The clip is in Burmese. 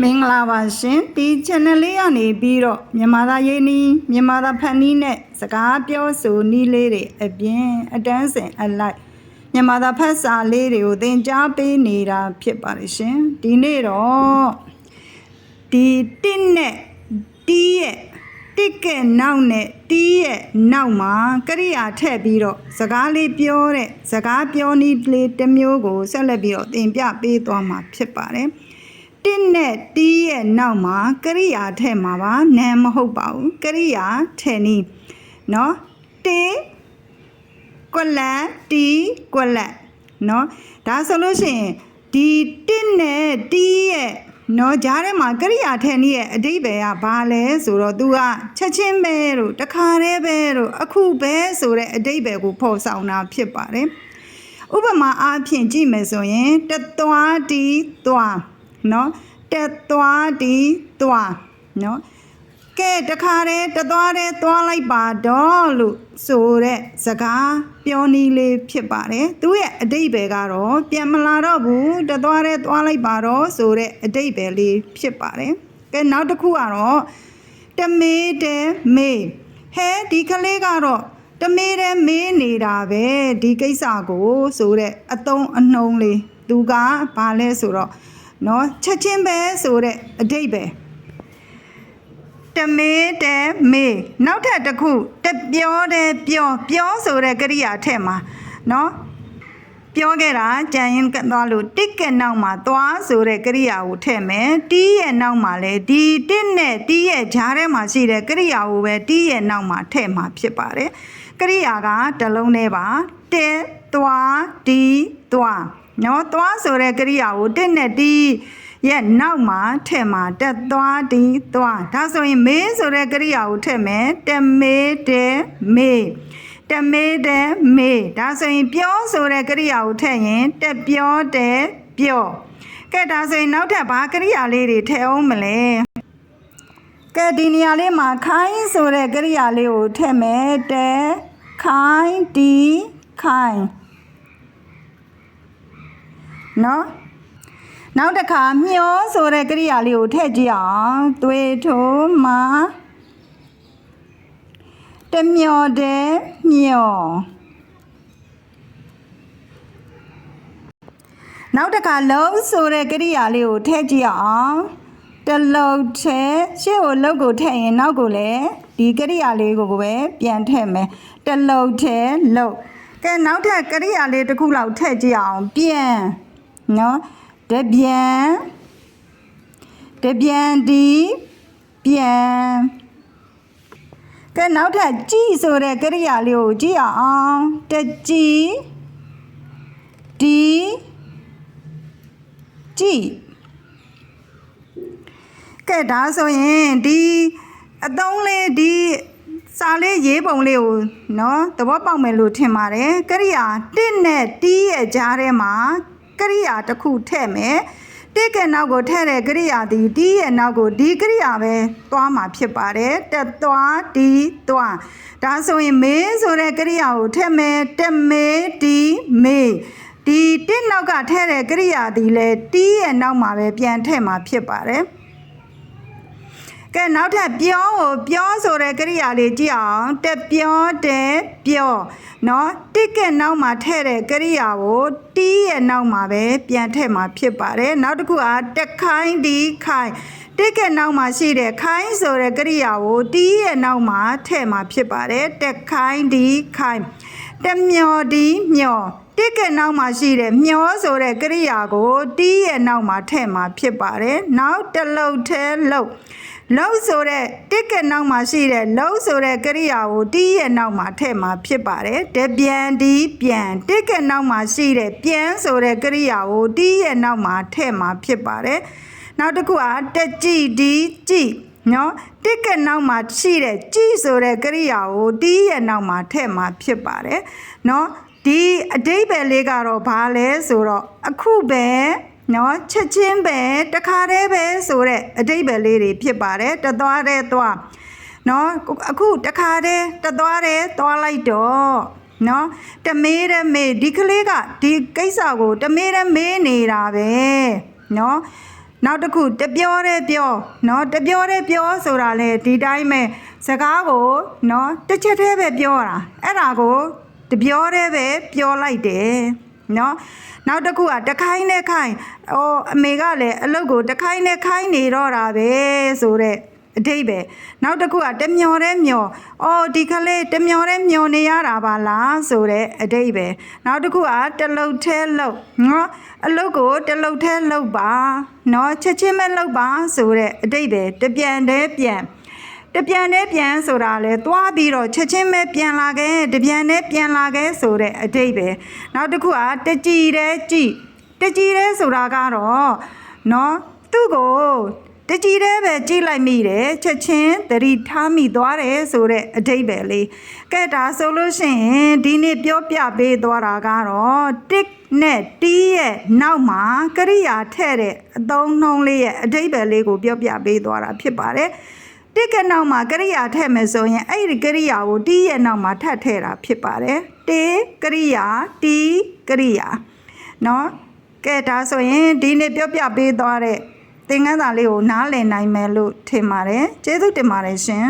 မင်္ဂလာပါရှင်ဒီ channel လေးကနေပြီးတော့မြန်မာသားရေးနီးမြန်မာသားဖန်နီးနဲ့စကားပြောဆိုနီးလေးတွေအပြင်အတန်းစင်အလိုက်မြန်မာသားဖတ်စာလေးတွေကိုသင်ကြားပေးနေတာဖြစ်ပါတယ်ရှင်ဒီနေ့တော့ဒီတစ်နဲ့တီးရဲ့တစ်ကဲနောက်နဲ့တီးရဲ့နောက်မှာကရိယာထည့်ပြီးတော့စကားလေးပြောတဲ့စကားပြောနည်းလေးတစ်မျိုးကိုဆက်လက်ပြီးတော့သင်ပြပေးသွားမှာဖြစ်ပါတယ် တစ်နဲ့တီးရဲ့နောက်မှာကရိယာထည့်မှာပါနာမ်မဟုတ်ပါဘူးကရိယာထည့်နီးเนาะတေကွက်လက်တီးကွက်လက်เนาะဒါဆိုလို့ရှိရင်ဒီတစ်နဲ့တီးရဲ့เนาะဂျားထဲမှာကရိယာထည့်နီးရဲ့အတိတ်ပဲကဘာလဲဆိုတော့ तू ကချက်ချင်းပဲတို့တခါတည်းပဲတို့အခုပဲဆိုတဲ့အတိတ်ပဲကိုဖော်ဆောင်တာဖြစ်ပါတယ် ဥပမာအားဖြင့်ကြည့်မယ်ဆိုရင်တသွားတီသွား နော်တက်သွားဒီသွားနော်ကဲတခါတည်းတသွားတည်းသွားလိုက်ပါတော့လို့ဆိုတဲ့စကားပြောနည်းလေးဖြစ်ပါတယ်သူရဲ့အတိတ်ပဲကတော့ပြန်မလာတော့ဘူးတသွားတည်းသွားလိုက်ပါတော့ဆိုတဲ့အတိတ်ပဲလေးဖြစ်ပါတယ်ကဲနောက်တစ်ခုကတော့တမေးတဲမေးဟဲဒီကလေးကတော့တမေးတဲ့မေးနေတာပဲဒီကိစ္စကိုဆိုတဲ့အတုံးအနှုံးလေးသူကဘာလဲဆိုတော့ နော်ချက်ချင်းပဲဆိုတဲ့အတိတ်ပဲတမေတမေနောက်ထပ်တစ်ခုတပြောတဲ့ပြောပြောဆိုတဲ့ကရိယာထဲမှာနော်ပြောခဲ့တာကြံရင်ကသွားလို့တစ်ကနောက်မှာသွားဆိုတဲ့ကရိယာကိုထည့်မယ်တီးရဲ့နောက်မှာလည်းဒီတစ်နဲ့တီးရဲ့ဂျားထဲမှာရှိတဲ့ကရိယာကိုပဲတီးရဲ့နောက်မှာထည့်မှာဖြစ်ပါတယ်ကရိယာကတစ်လုံးတည်းပါတဲသွားတီးသွား နော်သွားဆိုတဲ့ကရိယာကိုတစ်နဲ့တီးရဲ့နောက်မှာထည့်မှာတက်သွားတီးသွားဒါဆိုရင်မေးဆိုတဲ့ကရိယာကိုထည့်မယ်တမေးတဲ့မေးတမေးတဲ့မေးဒါဆိုရင်ပြောဆိုတဲ့ကရိယာကိုထည့်ရင်တက်ပြောတဲ့ပြောကဲဒါဆိုရင်နောက်ထပ်ဘာကရိယာလေးတွေထည့်အောင်မလဲကဲဒီနေရာလေးမှာခိုင်းဆိုတဲ့ကရိယာလေးကိုထည့်မယ်တဲ့ခိုင်းတီခိုင်း နော်နောက်တစ်ခါမျောဆိုတဲ့ကရိယာလေးကိုထည့်ကြည့်အောင်သွေးထိုးမှာတမျောတဲ့မျောနောက်တစ်ခါလုံးဆိုတဲ့ကရိယာလေးကိုထည့်ကြည့်အောင်တလုံးထဲရှေ့ကိုလုံးကိုထည့်ရင်နောက်ကိုလည်းဒီကရိယာလေးကိုပဲပြန်ထည့်မယ်တလုံးထဲလုံးကဲနောက်ထပ်ကရိယာလေးတစ်ခုလောက်ထည့်ကြည့်အောင်ပြန် နော်တပြန်တပြန်ဒီပြန်ကဲနောက်ထပ်ကြည်ဆိုတဲ့ကရိယာလေးကိုကြည့်အောင်တကြည်ဒီကြည်ကဲဒါဆိုရင်ဒီအသုံးလေးဒီစာလေးရေးပုံလေးကိုနော်သဘောပေါက်မယ်လို့ထင်ပါတယ်ကရိယာ1နဲ့တီးရဲ့ကြားထဲမှာ ကရိယာတစ်ခုထည့်မယ်တစ်ကနောက်ကိုထည့်တဲ့ကရိယာဒီတီးရဲ့နောက်ကိုဒီကရိယာပဲသွားမှာဖြစ်ပါတယ်တက်သွားတီးသွားဒါဆိုရင်မေးဆိုတဲ့ကရိယာကိုထည့်မယ်တက်မေးတီးမေးဒီတစ်နောက်ကထည့်တဲ့ကရိယာဒီလေတီးရဲ့နောက်မှာပဲပြန်ထည့်မှာဖြစ်ပါတယ် ကဲနောက်ထပ်ပြောကိုပြောဆိုတဲ့ကရိယာလေးကြည့်အောင်တက်ပြောတယ်ပြောနော်တစ်ကက်နောက်မှာထည့်တဲ့ကရိယာကိုတီးရဲ့နောက်မှာပဲပြန်ထည့်မှာဖြစ်ပါတယ်နောက်တစ်ခုကတက်ခိုင်းဒီခိုင်းတစ်ကက်နောက်မှာရှိတဲ့ခိုင်းဆိုတဲ့ကရိယာကိုတီးရဲ့နောက်မှာထည့်မှာဖြစ်ပါတယ်တက်ခိုင်းဒီခိုင်းတမျော်ဒီမျော်တစ်ကက်နောက်မှာရှိတဲ့မျောဆိုတဲ့ကရိယာကိုတီးရဲ့နောက်မှာထည့်မှာဖြစ်ပါတယ်နောက်တလုတ်ထဲလုတ် လုံးဆိုတဲ့တစ်ကနောက်မှာရှိတဲ့လုံးဆိုတဲ့ကရိယာကိုတီးရဲ့နောက်မှာထည့်မှာဖြစ်ပါတယ်တပြန်ဒီပြန်တစ်ကနောက်မှာရှိတဲ့ပြန်ဆိုတဲ့ကရိယာကိုတီးရဲ့နောက်မှာထည့်မှာဖြစ်ပါတယ်နောက်တစ်ခုကတကြည်ဒီကြည်နော်တစ်ကနောက်မှာရှိတဲ့ကြည်ဆိုတဲ့ကရိယာကိုတီးရဲ့နောက်မှာထည့်မှာဖြစ်ပါတယ်နော်ဒီအတိတ်ပဲလေးကတော့ဘာလဲဆိုတော့အခုပဲ နော်ချက်ချင်းပဲတခါတည်းပဲဆိုတဲ့အတိတ်ပဲလေးတွေဖြစ်ပါတယ်တသွားတဲ့သွားနော်အခုတခါတည်းတသွားတဲ့သွားလိုက်တော့နော်တမေးတဲ့မေးဒီကလေးကဒီကိစ္စကိုတမေးတဲ့မေးနေတာပဲနော် နောက်တစ်ခုတပြောတဲ့ပြောเนาะတပြောတဲ့ပြောဆိုတာလေဒီတိုင်းပဲစကားကိုเนาะတစ်ချက်တည်းပဲပြောတာအဲ့ဒါကိုတပြောတည်းပဲပြောလိုက်တယ် နော်နောက်တစ်ခုကတခိုင်းနဲ့ခိုင်းဟိုအမေကလည်းအလုတ်ကိုတခိုင်းနဲ့ခိုင်းနေတော့တာပဲဆိုတော့အတိတ်ပဲနောက်တစ်ခုကတမျောတဲ့မျောအော်ဒီကလေးတမျောတဲ့မျောနေရတာပါလားဆိုတဲ့အတိတ်ပဲနောက်တစ်ခုကတလုတ်ထဲလုတ်နော်အလုတ်ကိုတလုတ်ထဲလုတ်ပါနော်ချက်ချင်းမဲ့လုတ်ပါဆိုတဲ့အတိတ်ပဲတပြန်တည်းပြန် တပြန်တည်းပြန်ဆိုတာလေသွားပြီးတော့ချက်ချင်းပဲပြန်လာခဲ့တပြန်တည်းပြန်လာခဲ့ဆိုတဲ့အတိတ်ပဲနောက်တစ်ခုကတကြည်တဲ့ကြည်တကြည်တဲ့ဆိုတာကတော့နော်သူ့ကိုတကြီးတဲ့ပဲကြိလိုက်မိတယ်ချက်ချင်းသတိထားမိသွားတယ်ဆိုတဲ့အတိတ်ပဲလေကဲဒါဆိုလို့ရှိရင်ဒီနေ့ပြောပြပေးသွားတာကတော့တစ်နဲ့တီးရဲ့နောက်မှာကရိယာထဲ့တဲ့အသုံးနှုန်းလေးရဲ့အတိတ်ပဲလေးကိုပြောပြပေးသွားတာဖြစ်ပါတယ် တစ်ကနောက်မှာကရိယာထည့်မယ်ဆိုရင်အဲ့ဒီကရိယာကိုတီးရဲ့နောက်မှာထပ်ထည့်တာဖြစ်ပါတယ်တေကရိယာတီးကရိယာနော်ကဲဒါဆိုရင်ဒီနေ့ပြောပြပေးသွားတဲ့သင်ခန်းစာလေးကိုနားလည်နိုင်မယ်လို့ထင်ပါတယ်ကျေးဇူးတင်ပါတယ်ရှင်